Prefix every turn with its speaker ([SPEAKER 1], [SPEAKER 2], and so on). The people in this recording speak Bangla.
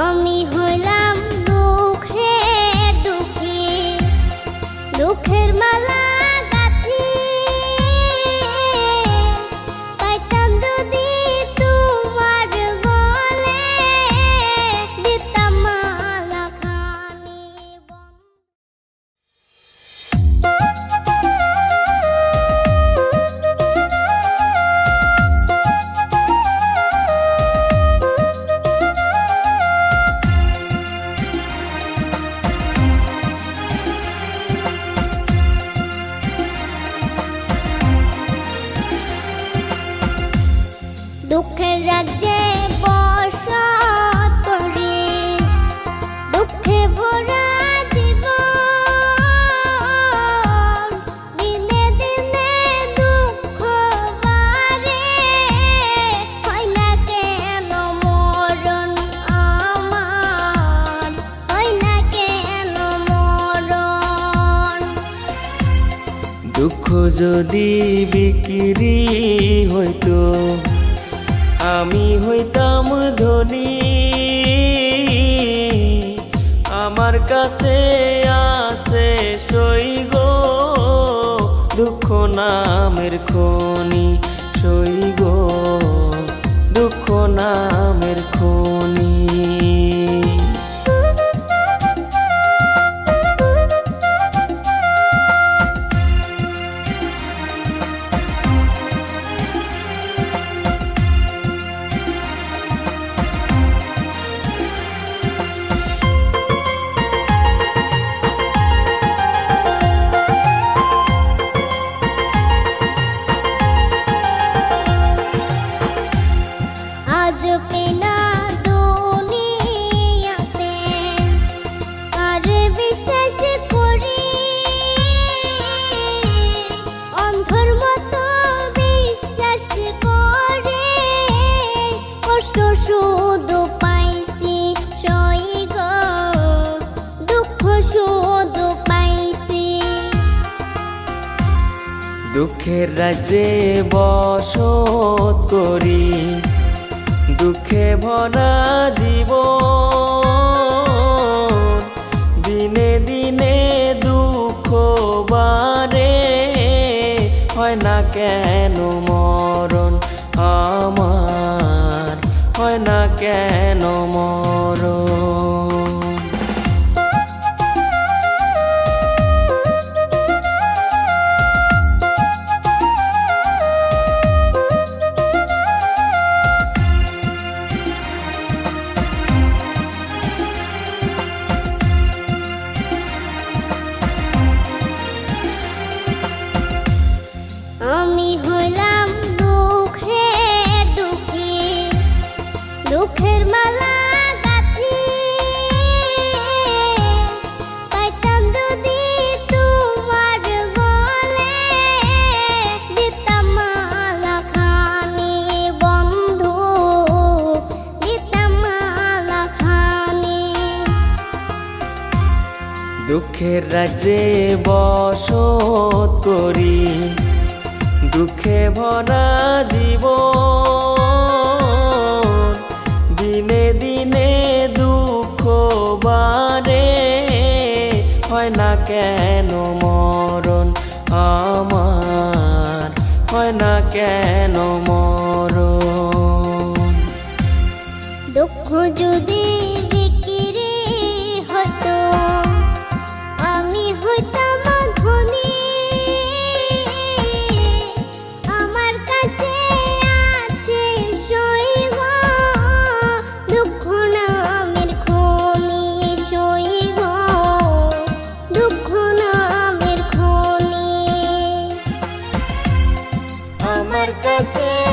[SPEAKER 1] আমি হইলাম দুঃখ যদি
[SPEAKER 2] বিক্রি হইতো, আমি হইতাম ধনী। আমার কাছে আছে সই দুঃখ নামের খনি সই দুঃখ নামের খনি। দুঃখের রাজ্যে বসত করি দুঃখে ভরা না কেন মরণ আমার? হয় না কেন মরণ?
[SPEAKER 1] দুঃখের
[SPEAKER 2] রাজ্যে বসত করি দুঃখে ভরা হয় না কেন মরণ আমার? হয় না কেন মরণ?
[SPEAKER 1] দুঃখ যদি বিক্রি হতো, আমি হইতাম কাছে